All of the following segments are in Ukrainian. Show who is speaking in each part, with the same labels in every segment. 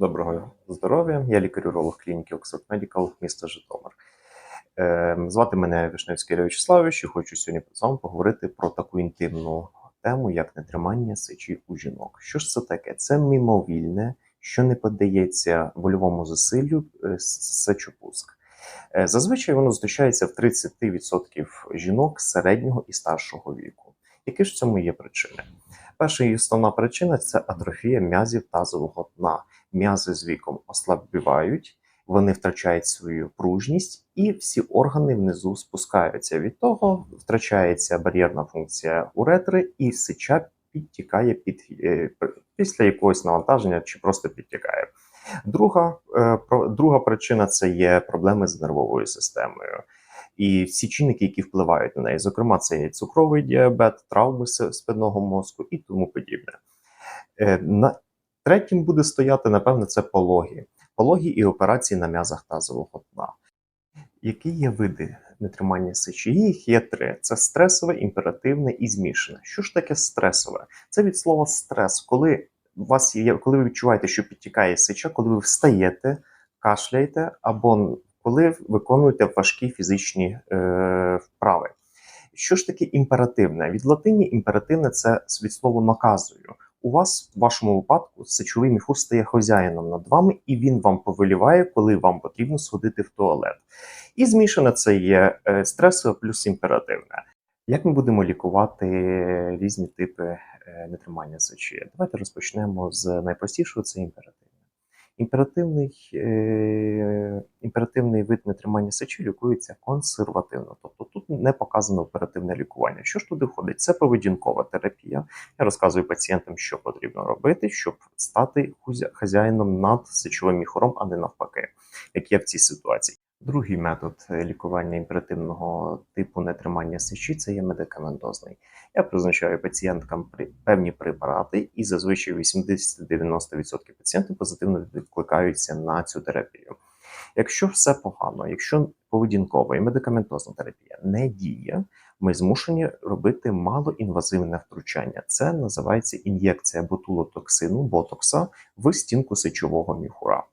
Speaker 1: Доброго здоров'я. Я лікар-уролог клініки Oxford Medical міста Житомир. Е, Звати мене Вишневський Ілля Вячеславович і хочу сьогодні з вами поговорити про таку інтимну тему, як нетримання сечі у жінок. Що ж це таке? Це мимовільне, що не піддається вольовому засиллю е, сечопуск. Е, Зазвичай воно зустрічається в 30% жінок середнього і старшого віку. Які ж в цьому є причини? Перша і основна причина це атрофія м'язів тазового дна. М'язи з віком ослабівають, вони втрачають свою пружність, і всі органи внизу спускаються. Від того втрачається бар'єрна функція уретри, і сеча підтікає під, е, після якогось навантаження чи просто підтікає. Друга, е, друга причина це є проблеми з нервовою системою. І всі чинники, які впливають на неї, зокрема, це є цукровий діабет, травми спинного мозку і тому подібне. Е, На третім буде стояти, напевно, це пологі. Пологі і операції на м'язах тазового дна. Які є види нетримання сечі? Їх є три: це стресове, імперативне і змішане. Що ж таке стресове? Це від слова стрес, коли у вас є, коли ви відчуваєте, що підтікає сеча, коли ви встаєте, кашляєте, або коли виконуєте важкі фізичні е, вправи. Що ж таке імперативне? Від латині імперативне це від слова наказую. У вас в вашому випадку сечовий міхур стає хазяїном над вами, і він вам повеліває, коли вам потрібно сходити в туалет. І змішане це є е, стресове плюс імперативне. Як ми будемо лікувати різні типи е, нетримання сечі? Давайте розпочнемо з найпростішого це імперативне. Імперативний, е, імперативний вид нетримання сечі лікується консервативно, тобто тут не показано оперативне лікування. Що ж туди входить? Це поведінкова терапія. Я розказую пацієнтам, що потрібно робити, щоб стати хазяїном над сечовим міхором, а не навпаки, як є в цій ситуації. Другий метод е, лікування імперативного типу нетримання сечі це є медикаментозний. Я призначаю пацієнткам певні препарати, і зазвичай 80-90% пацієнтів позитивно відкликаються на цю терапію. Якщо все погано, якщо поведінкова і медикаментозна терапія не діє, ми змушені робити малоінвазивне втручання. Це називається ін'єкція ботулотоксину ботокса в стінку сечового міхура.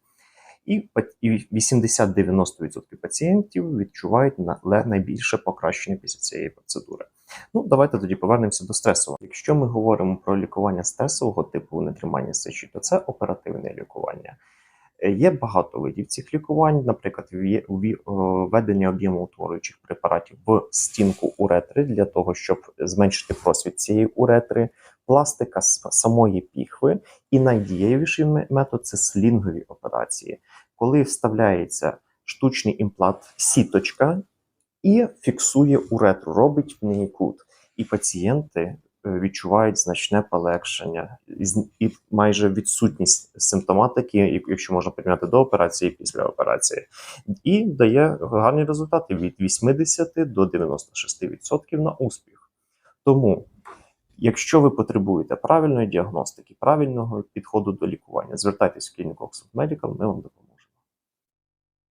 Speaker 1: І па- і 80-90% пацієнтів відчувають на- найбільше покращення після цієї процедури. Ну, давайте тоді повернемося до стресового. Якщо ми говоримо про лікування стресового типу нетримання сечі, то це оперативне лікування. Е, Є багато видів цих лікувань, наприклад, введення об'ємоутворюючих препаратів в стінку уретри для того, щоб зменшити просвіт цієї уретри, пластика самої піхви, і найдієвіший метод це слінгові операції, коли вставляється штучний імплант сіточка і фіксує уретру, робить в неї кут. І пацієнти е, відчувають значне полегшення і майже відсутність симптоматики, якщо можна порівняти до операції після операції, і дає гарні результати від 80 до 96% на успіх. Тому, якщо ви потребуєте правильної діагностики, правильного підходу до лікування, звертайтесь в клініку Oxford Medical, ми вам допоможемо.